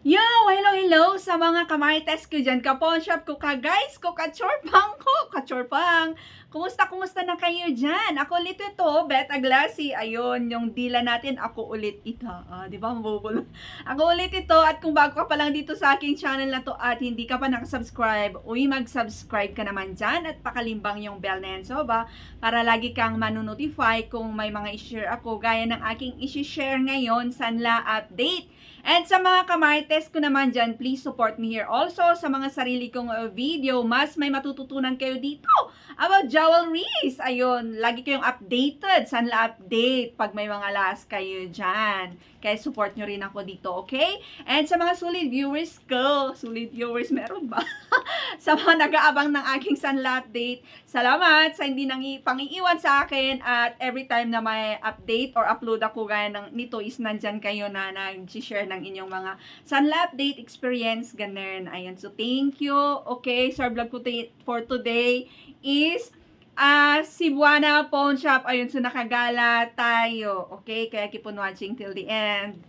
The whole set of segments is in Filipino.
Yo! Hello, hello sa mga kamarites ko dyan. Kapon shop ko ka guys, ko kachorpang ko, kachorpang. Kumusta, kumusta na kayo dyan? Ako ulit ito, Bet Aglasi. Ayun, yung dila natin, ako ulit ito. Ah, di ba, mabubulo? Ako ulit ito at kung bago ka pa lang dito sa aking channel na to at hindi ka pa nakasubscribe, uy, mag-subscribe ka naman dyan at pakalimbang yung bell na yan, so ba? Para lagi kang manonotify kung may mga i-share ako gaya ng aking i-share ngayon, Sanla Update. And sa mga kamarites ko naman dyan, please support me here. Also, sa mga sarili kong uh, video, mas may matututunan kayo dito dito. About jewelries. Ayun, lagi kayong updated. Sanla update pag may mga last kayo dyan. Kaya support nyo rin ako dito, okay? And sa mga solid viewers ko, solid viewers meron ba? sa mga nag-aabang ng aking Sanla update, salamat sa hindi nang pangiiwan sa akin at every time na may update or upload ako gaya ng nito is nandyan kayo na nag-share ng inyong mga Sanla update experience, ganun. Ayun, so thank you. Okay, so vlog ko for today is ah Cebuana Pawn Shop. Ayun, so nakagala tayo. Okay, kaya keep on watching till the end.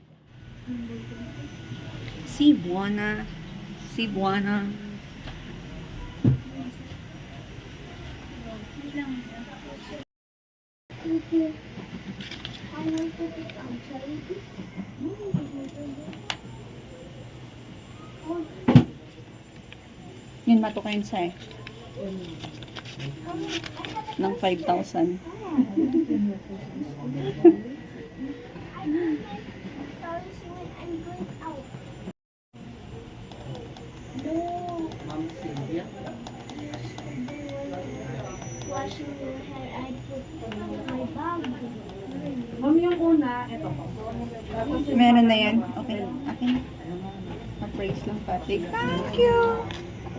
Cebuana. Cebuana. Yun matukayin sa eh. Ng 5,000. Ma'am Sylvia. Washing your hair, I put my bag. Ma'am, yung una, ito po. Tapos yung Meron na yan. Okay. Akin. Ma-praise lang pati. Thank you.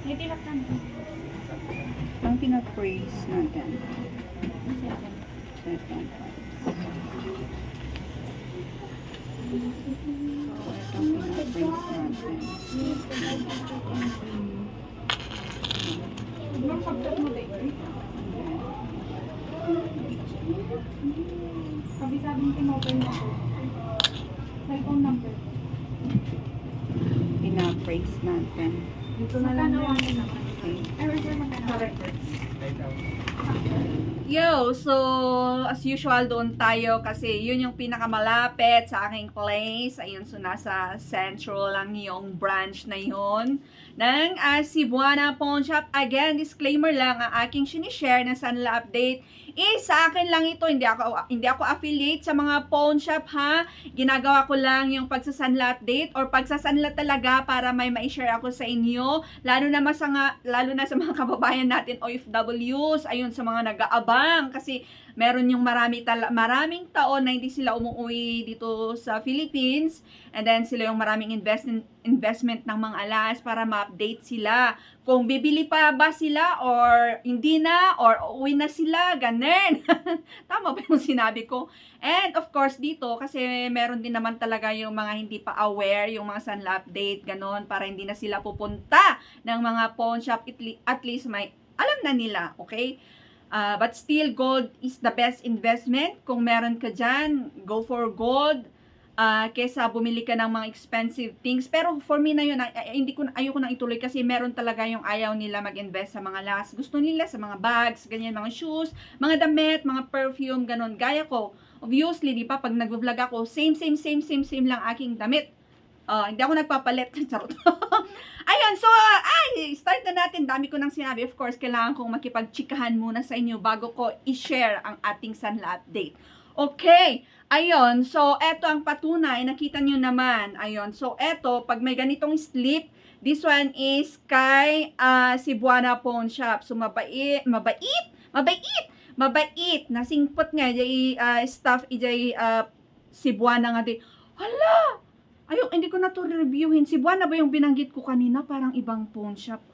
May. Ang pina-praise natin. So, ang subject mo din. Sabi-sabing tinopen mo po. Cellphone number. Pina-praise natin. Dito na lang magkano. Correct. Yo, so as usual doon tayo kasi yun yung pinakamalapit sa aking place. Ayun, so nasa central lang yung branch na yun ng uh, Cebuana Pawn Shop. Again, disclaimer lang, ang aking sinishare na Sanla Update is sa akin lang ito. Hindi ako, hindi ako affiliate sa mga pawn shop ha. Ginagawa ko lang yung pagsasanla update or pagsasanla talaga para may ma-share ako sa inyo. Lalo na, sa nga, lalo na sa mga kababayan natin OFWs. Ayun, sa mga nag-aabang. Kasi meron yung marami tala, maraming taon na hindi sila umuwi dito sa Philippines. And then sila yung maraming investment investment ng mga alas para ma-update sila. Kung bibili pa ba sila or hindi na or uwi na sila, ganun. Tama ba yung sinabi ko? And of course dito kasi meron din naman talaga yung mga hindi pa aware, yung mga Sanla update, ganun, para hindi na sila pupunta ng mga pawn shop at least may alam na nila, okay? Uh, but still, gold is the best investment. Kung meron ka dyan, go for gold. Uh, kesa bumili ka ng mga expensive things. Pero for me na yun, ay- hindi ko, ayoko nang ituloy kasi meron talaga yung ayaw nila mag-invest sa mga last. Gusto nila sa mga bags, ganyan, mga shoes, mga damit, mga perfume, ganun. Gaya ko, obviously, di ba, pag nag-vlog ako, same, same, same, same, same lang aking damit. Uh, hindi ako nagpapalit. Charot. Ayun, so, uh, ay, start natin. Dami ko nang sinabi. Of course, kailangan kong makipagchikahan muna sa inyo bago ko i-share ang ating Sanla update. Okay, ayun. So, eto ang patunay. Nakita nyo naman. Ayun. So, eto, pag may ganitong slip, this one is kay uh, Cebuana Pawn Shop. So, mabait, mabait, mabait, mabait. Nasingpot nga, jay uh, staff, ijay uh, Cebuana nga di. Hala! Ayun, hindi ko na to reviewin. Cebuana ba yung binanggit ko kanina? Parang ibang pawn shop.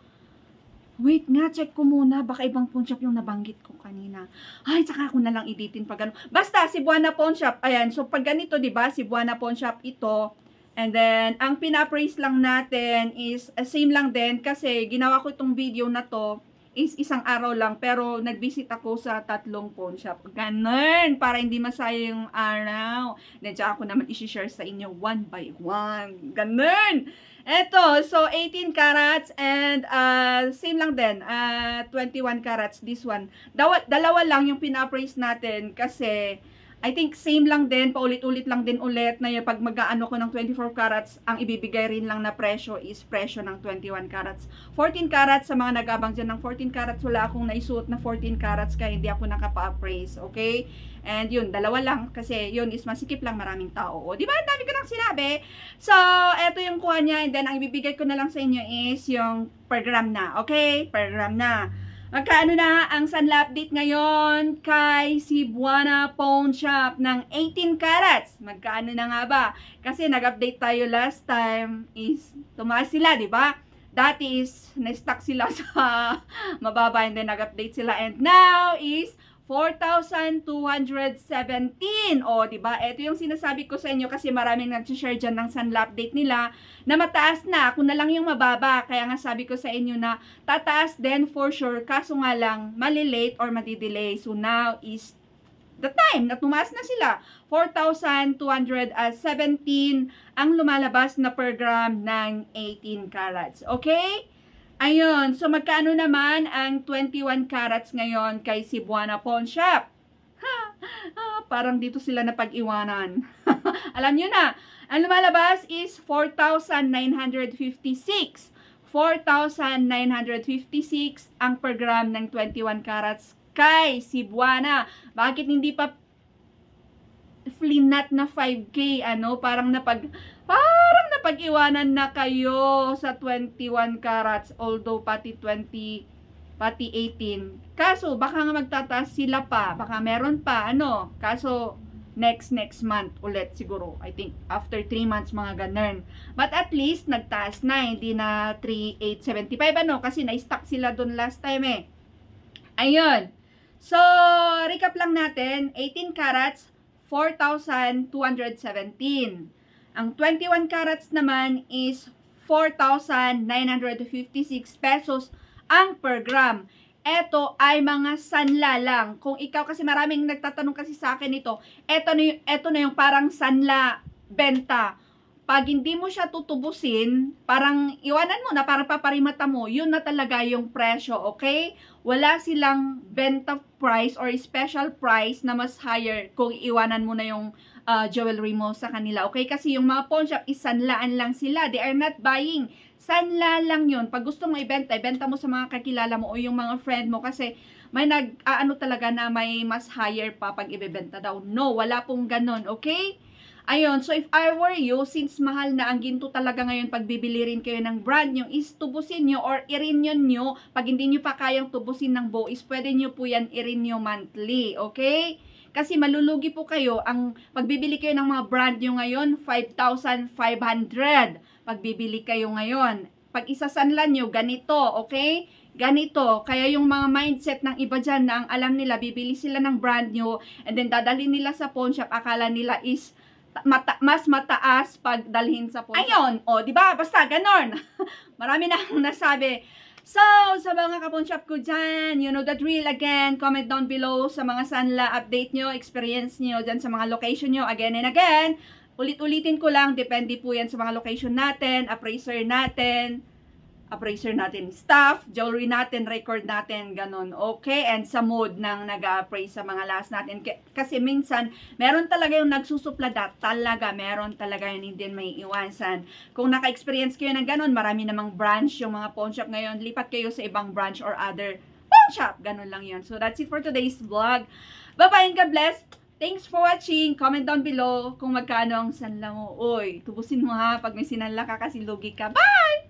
Wait nga, check ko muna. Baka ibang pawn shop yung nabanggit ko kanina. Ay, saka ako na lang editin pag ano. Basta, Cebuana Pawn Shop. Ayan, so pag ganito, di ba? Cebuana Pawn Shop ito. And then, ang pinapraise lang natin is uh, same lang din kasi ginawa ko itong video na to is isang araw lang pero nag-visit ako sa tatlong pawn shop. Ganun, para hindi masaya yung araw. Then, tsaka ako naman isi-share sa inyo one by one. Ganun! Eto, so 18 carats and uh, same lang din, uh, 21 carats this one. Dawa, dalawa lang yung pina-appraise natin kasi I think same lang din, paulit-ulit lang din ulit na yung pag mag-aano ko ng 24 carats, ang ibibigay rin lang na presyo is presyo ng 21 carats. 14 carats, sa mga nag-abang dyan ng 14 carats, wala akong naisuot na 14 carats kaya hindi ako nakapa-appraise, okay? And yun, dalawa lang kasi yun is masikip lang maraming tao. O, di ba? Dami ko nang sinabi. So, eto yung kuha niya and then ang ibibigay ko na lang sa inyo is yung per gram na, okay? Per gram na. Magkano na ang Sanla update ngayon kay Cebuana Pawn Shop ng 18 carats? Magkano na nga ba? Kasi nag-update tayo last time is tumaas sila, di ba? Dati is na-stuck sila sa mababa and then nag-update sila and now is 4,217. O, di ba? Ito yung sinasabi ko sa inyo kasi maraming nag-share dyan ng Sanla update nila na mataas na. Ako na lang yung mababa. Kaya nga sabi ko sa inyo na tataas din for sure. Kaso nga lang, malilate or madidelay. So, now is the time na tumaas na sila. 4,217 ang lumalabas na per gram ng 18 carats. Okay? Ayun. So, magkano naman ang 21 carats ngayon kay Cebuana Pawn Shop? Ha! Ah, parang dito sila napag-iwanan. Alam nyo na, ang lumalabas is 4,956. 4,956 ang per gram ng 21 carats kay Cebuana. Bakit hindi pa flinat na 5K, ano, parang napag, parang napag-iwanan na kayo sa 21 carats, although pati 20, pati 18. Kaso, baka nga magtataas sila pa, baka meron pa, ano, kaso, next, next month ulit siguro, I think, after 3 months, mga ganun. But at least, nagtaas na, hindi na 3,875, ano, kasi na-stuck sila dun last time eh. Ayun. So, recap lang natin, 18 carats, 4,217. Ang 21 carats naman is 4,956 pesos ang per gram. Ito ay mga sanla lang. Kung ikaw kasi maraming nagtatanong kasi sa akin ito, ito na yung, ito na yung parang sanla benta. Pag hindi mo siya tutubusin, parang iwanan mo na, parang paparimata mo, yun na talaga yung presyo, okay? Wala silang benta price or special price na mas higher kung iwanan mo na yung uh, jewelry mo sa kanila, okay? Kasi yung mga pawn shop, isanlaan lang sila. They are not buying. Sanla lang yun. Pag gusto mo ibenta, ibenta mo sa mga kakilala mo o yung mga friend mo kasi may nag, ano talaga na may mas higher pa pag ibebenta daw. No, wala pong ganon, okay? Ayun, so if I were you, since mahal na ang ginto talaga ngayon pag bibili rin kayo ng brand nyo, is tubusin nyo or i-renew nyo. Pag hindi nyo pa kayang tubusin ng buo, is pwede nyo po yan i-renew monthly, okay? Kasi malulugi po kayo, ang pagbibili kayo ng mga brand nyo ngayon, 5,500. Pagbibili kayo ngayon. Pag isasanlan nyo, ganito, okay? Ganito. Kaya yung mga mindset ng iba dyan na ang alam nila, bibili sila ng brand nyo, and then dadalhin nila sa pawn shop, akala nila is mata- mas mataas pag dalhin sa pawn shop. Ayun, o, di ba? Basta, ganon. Marami na akong nasabi. So, sa mga kapon shop ko dyan, you know the drill again. Comment down below sa mga Sanla update nyo, experience nyo dyan sa mga location nyo again and again. Ulit-ulitin ko lang, depende po yan sa mga location natin, appraiser natin, appraiser natin staff, jewelry natin, record natin, ganun. Okay? And sa mood ng nag-appraise sa mga last natin. Kasi minsan, meron talaga yung nagsusuplada. Talaga, meron talaga yun hindi may iwasan. Kung naka-experience kayo ng ganun, marami namang branch yung mga pawn shop ngayon. Lipat kayo sa ibang branch or other pawn shop. Ganun lang yun. So, that's it for today's vlog. Bye-bye and God bless. Thanks for watching. Comment down below kung magkano ang sanla mo. Uy, tubusin mo ha pag may sinanla ka kasi lugi ka. Bye!